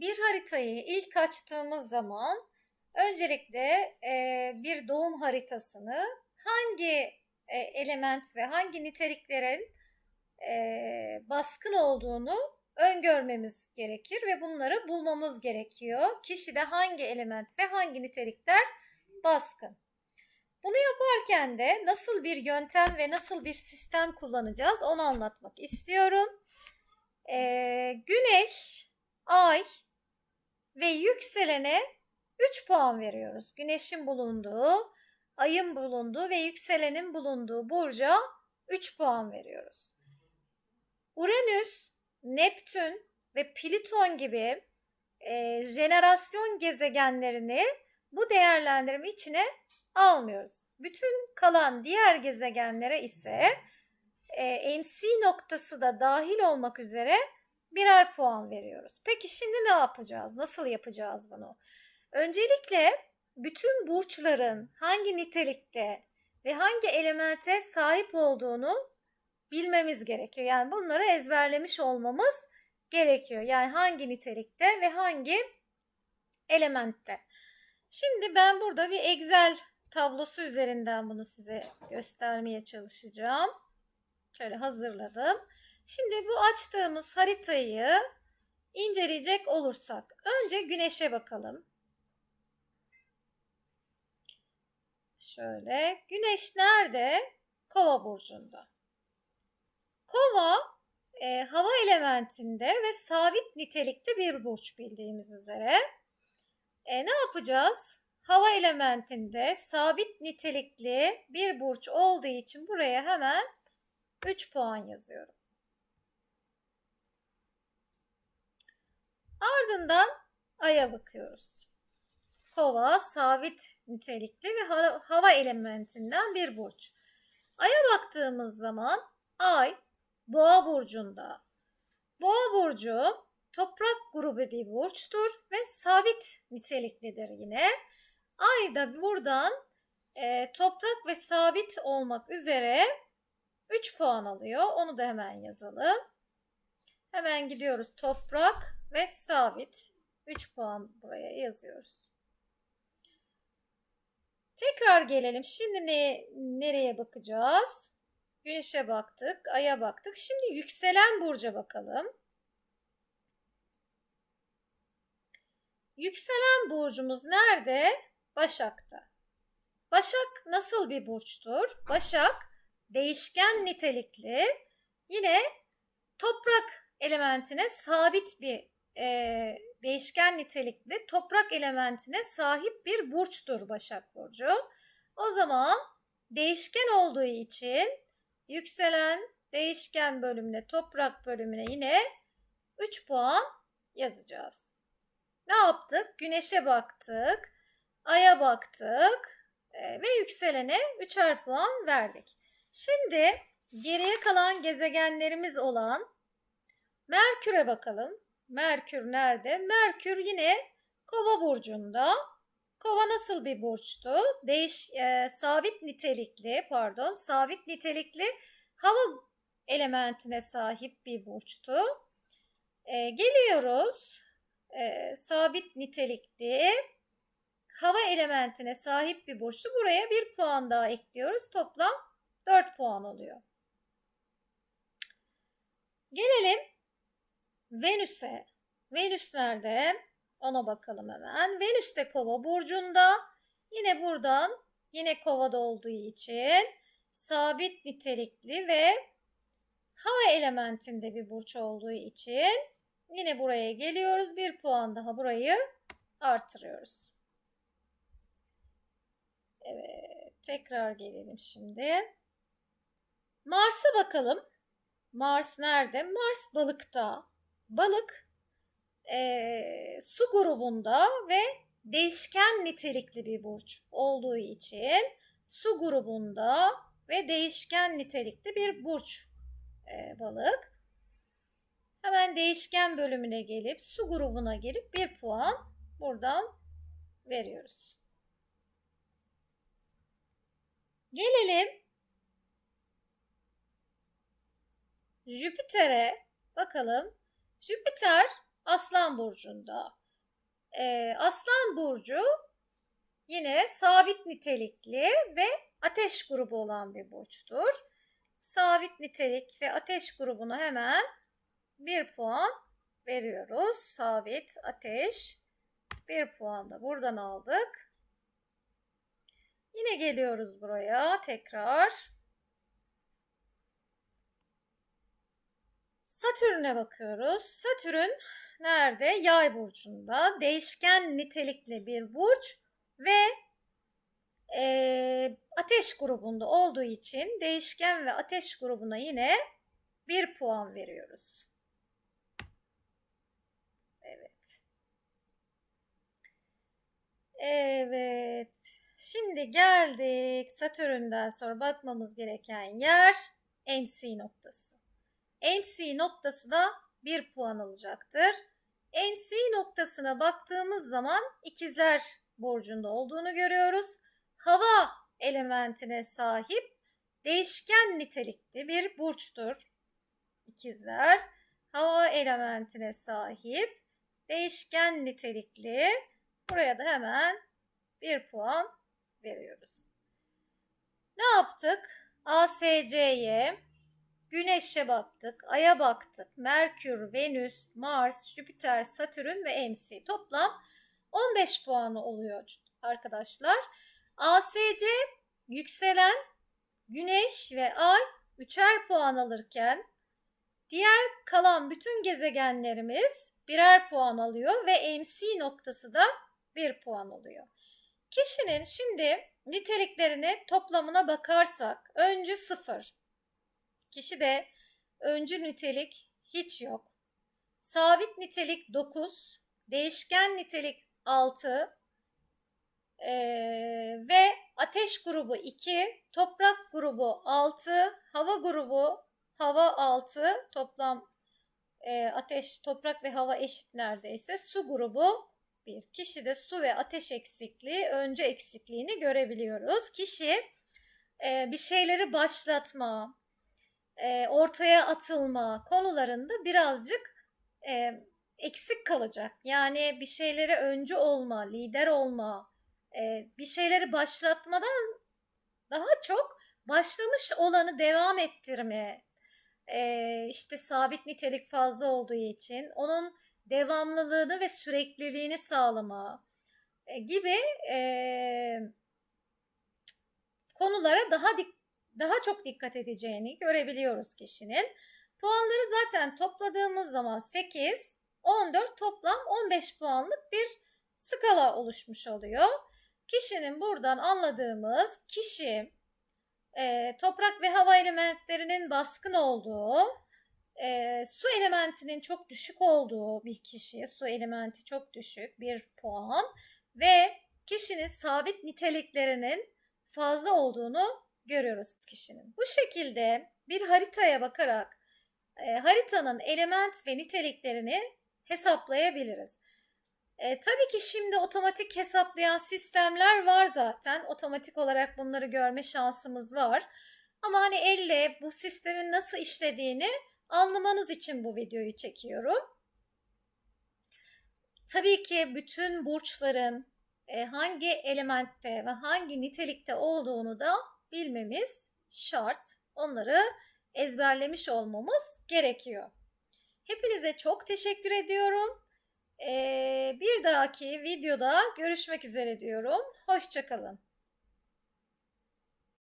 Bir haritayı ilk açtığımız zaman öncelikle e, bir doğum haritasını hangi e, element ve hangi niteliklerin e, baskın olduğunu öngörmemiz gerekir ve bunları bulmamız gerekiyor. Kişide hangi element ve hangi nitelikler baskın. Bunu yaparken de nasıl bir yöntem ve nasıl bir sistem kullanacağız onu anlatmak istiyorum. Ee, güneş, ay ve yükselene 3 puan veriyoruz. Güneşin bulunduğu, ayın bulunduğu ve yükselenin bulunduğu burca 3 puan veriyoruz. Uranüs, Neptün ve Plüton gibi e, jenerasyon gezegenlerini bu değerlendirme içine almıyoruz. Bütün kalan diğer gezegenlere ise e, MC noktası da dahil olmak üzere birer puan veriyoruz. Peki şimdi ne yapacağız? Nasıl yapacağız bunu? Öncelikle bütün burçların hangi nitelikte ve hangi elemente sahip olduğunu bilmemiz gerekiyor. Yani bunları ezberlemiş olmamız gerekiyor. Yani hangi nitelikte ve hangi elementte. Şimdi ben burada bir Excel tablosu üzerinden bunu size göstermeye çalışacağım. Şöyle hazırladım. Şimdi bu açtığımız haritayı inceleyecek olursak önce güneşe bakalım. Şöyle güneş nerede? Kova burcunda. Kova e, hava elementinde ve sabit nitelikte bir burç bildiğimiz üzere. E, ne yapacağız? Hava elementinde sabit nitelikli bir burç olduğu için buraya hemen 3 puan yazıyorum. Ardından aya bakıyoruz. Kova sabit nitelikli ve hava elementinden bir burç. Aya baktığımız zaman ay Boğa burcunda. Boğa burcu toprak grubu bir burçtur ve sabit niteliklidir yine. Ay da buradan e, toprak ve sabit olmak üzere 3 puan alıyor. Onu da hemen yazalım. Hemen gidiyoruz toprak ve sabit. 3 puan buraya yazıyoruz. Tekrar gelelim. Şimdi ne, nereye bakacağız? Güneşe baktık, aya baktık. Şimdi yükselen burca bakalım. Yükselen burcumuz nerede? Başak'ta. Başak nasıl bir burçtur? Başak değişken nitelikli, yine toprak elementine sabit bir e, değişken nitelikli toprak elementine sahip bir burçtur Başak Burcu. O zaman değişken olduğu için yükselen değişken bölümüne, toprak bölümüne yine 3 puan yazacağız. Ne yaptık? Güneşe baktık, aya baktık e, ve yükselene 3'er puan verdik. Şimdi geriye kalan gezegenlerimiz olan Merkür'e bakalım. Merkür nerede? Merkür yine Kova burcunda. Kova nasıl bir burçtu? Değiş, e, sabit nitelikli, pardon, sabit nitelikli hava elementine sahip bir burçtu. E, geliyoruz. E, sabit nitelikli hava elementine sahip bir burçtu. Buraya bir puan daha ekliyoruz. Toplam 4 puan oluyor. Gelelim Venüs'e. Venüs nerede? Ona bakalım hemen. Venüs de kova burcunda. Yine buradan yine kovada olduğu için sabit nitelikli ve hava elementinde bir burç olduğu için yine buraya geliyoruz. Bir puan daha burayı artırıyoruz. Evet, tekrar gelelim şimdi. Mars'a bakalım. Mars nerede? Mars balıkta. Balık e, su grubunda ve değişken nitelikli bir burç olduğu için su grubunda ve değişken nitelikli bir burç e, balık. Hemen değişken bölümüne gelip su grubuna gelip bir puan buradan veriyoruz. Gelelim Jüpiter'e bakalım. Jüpiter Aslan burcunda. Ee, Aslan burcu yine sabit nitelikli ve ateş grubu olan bir burçtur. Sabit nitelik ve ateş grubuna hemen bir puan veriyoruz. Sabit, ateş. Bir puan da buradan aldık. Yine geliyoruz buraya tekrar. Satürn'e bakıyoruz. Satürn nerede? Yay burcunda. Değişken nitelikli bir burç ve e, ateş grubunda olduğu için değişken ve ateş grubuna yine bir puan veriyoruz. Evet. Evet. Şimdi geldik Satürn'den sonra bakmamız gereken yer MC noktası. MC noktası da bir puan alacaktır. MC noktasına baktığımız zaman ikizler burcunda olduğunu görüyoruz. Hava elementine sahip değişken nitelikli bir burçtur. İkizler hava elementine sahip değişken nitelikli. Buraya da hemen bir puan veriyoruz. Ne yaptık? ASC'ye, Güneş'e baktık, Ay'a baktık, Merkür, Venüs, Mars, Jüpiter, Satürn ve MC. Toplam 15 puanı oluyor arkadaşlar. ASC yükselen Güneş ve Ay üçer puan alırken diğer kalan bütün gezegenlerimiz birer puan alıyor ve MC noktası da bir puan alıyor. Kişinin şimdi niteliklerini toplamına bakarsak öncü sıfır. Kişi de öncü nitelik hiç yok. Sabit nitelik 9, değişken nitelik 6 ee, ve ateş grubu 2, toprak grubu 6, hava grubu hava 6, toplam e, ateş, toprak ve hava eşit neredeyse. Su grubu bir. Kişide su ve ateş eksikliği, önce eksikliğini görebiliyoruz. Kişi e, bir şeyleri başlatma, e, ortaya atılma konularında birazcık e, eksik kalacak. Yani bir şeylere öncü olma, lider olma, e, bir şeyleri başlatmadan daha çok başlamış olanı devam ettirme, e, işte sabit nitelik fazla olduğu için onun devamlılığını ve sürekliliğini sağlama e, gibi e, konulara daha dik daha çok dikkat edeceğini görebiliyoruz kişinin. Puanları zaten topladığımız zaman 8, 14 toplam 15 puanlık bir skala oluşmuş oluyor. Kişinin buradan anladığımız kişi e, toprak ve hava elementlerinin baskın olduğu, e, su elementinin çok düşük olduğu bir kişi, su elementi çok düşük bir puan ve kişinin sabit niteliklerinin fazla olduğunu görüyoruz kişinin. Bu şekilde bir haritaya bakarak e, haritanın element ve niteliklerini hesaplayabiliriz. E, tabii ki şimdi otomatik hesaplayan sistemler var zaten. Otomatik olarak bunları görme şansımız var. Ama hani elle bu sistemin nasıl işlediğini anlamanız için bu videoyu çekiyorum. Tabii ki bütün burçların e, hangi elementte ve hangi nitelikte olduğunu da bilmemiz şart. Onları ezberlemiş olmamız gerekiyor. Hepinize çok teşekkür ediyorum. Ee, bir dahaki videoda görüşmek üzere diyorum. Hoşçakalın.